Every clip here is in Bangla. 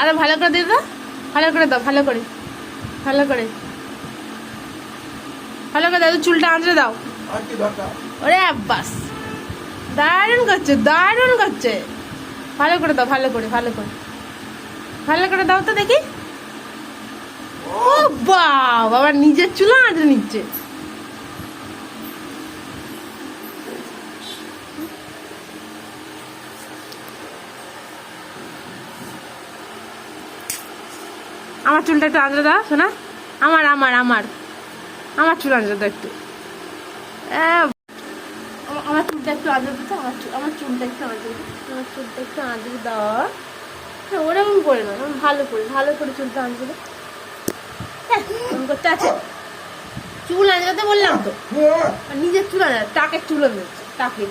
আরে ভালো করে দিয়ে দাও। ভালো করে দাও ভালো করে। ভালো করে। ভালো করে দাও চুলটা আঁচড়ে দাও। ওরে বাস দারুণ করছে দারুণ করছে। ভালো করে দাও ভালো করে ভালো করে। ভালো করে দাও তো দেখি। ও বাবা নিজের চুলা আঁচড়ে নিচ্ছে। আমার চুলটা একটু আঁচড়ে দাও শোনা? আমার আমার আমার। আমার চুল আঁচড়ে দাও একটু। আমার চুলটা একটু আঁচড়ে দিতে আমার চুল আমার চুলটা একটু আঁচড়ে আমার চুলটা একটু আঁচড়ে দাও। হ্যাঁ ওরকম করে না ভালো করে ভালো করে চুলটা আঁচড়ে হ্যাঁ, করতে আছে। চুল আঁচড়াতে বললাম তো। নিজের চুল আঁচড়া টাকের চুল আঁচড়াচ্ছে টাকের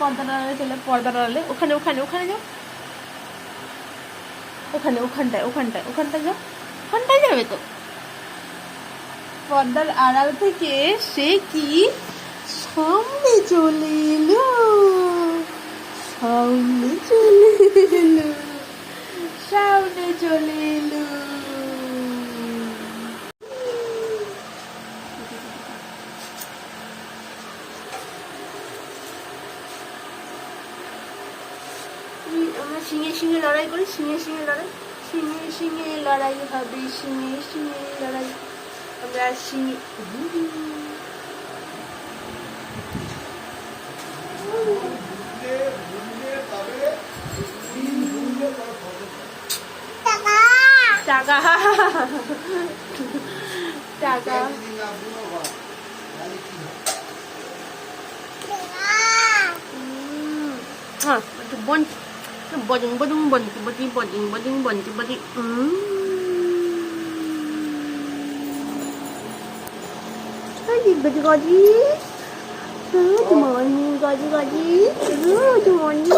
পর্দার আড়ালে চলে পর্দার আড়ালে ওখানে ওখানে ওখানে যাও। ওখানে, ওখানটায় ওখানটায় ওখানটায় যাও। ওখানটায় যাবে তো। পর্দার আড়াল থেকে সে কি সামনে চলে এলো? সামনে চলে এলো। সামনে চলে এলো। আমরা সিঙে সিঙে লড়াই করি সিঙে সিঙে লড়াই সিঙে সিঙে লড়াই হবে সিঙে সিঙে লড়াই। আমরা সিঙে টাকা। টাকা। হ্যাঁ একটু 쭈버딩 버딩 번 쭈버딩 버딩 버딩 번 쭈버딩 음 어디 어디 가지? 어디 뭐니 가지 가지? 어디 뭐니?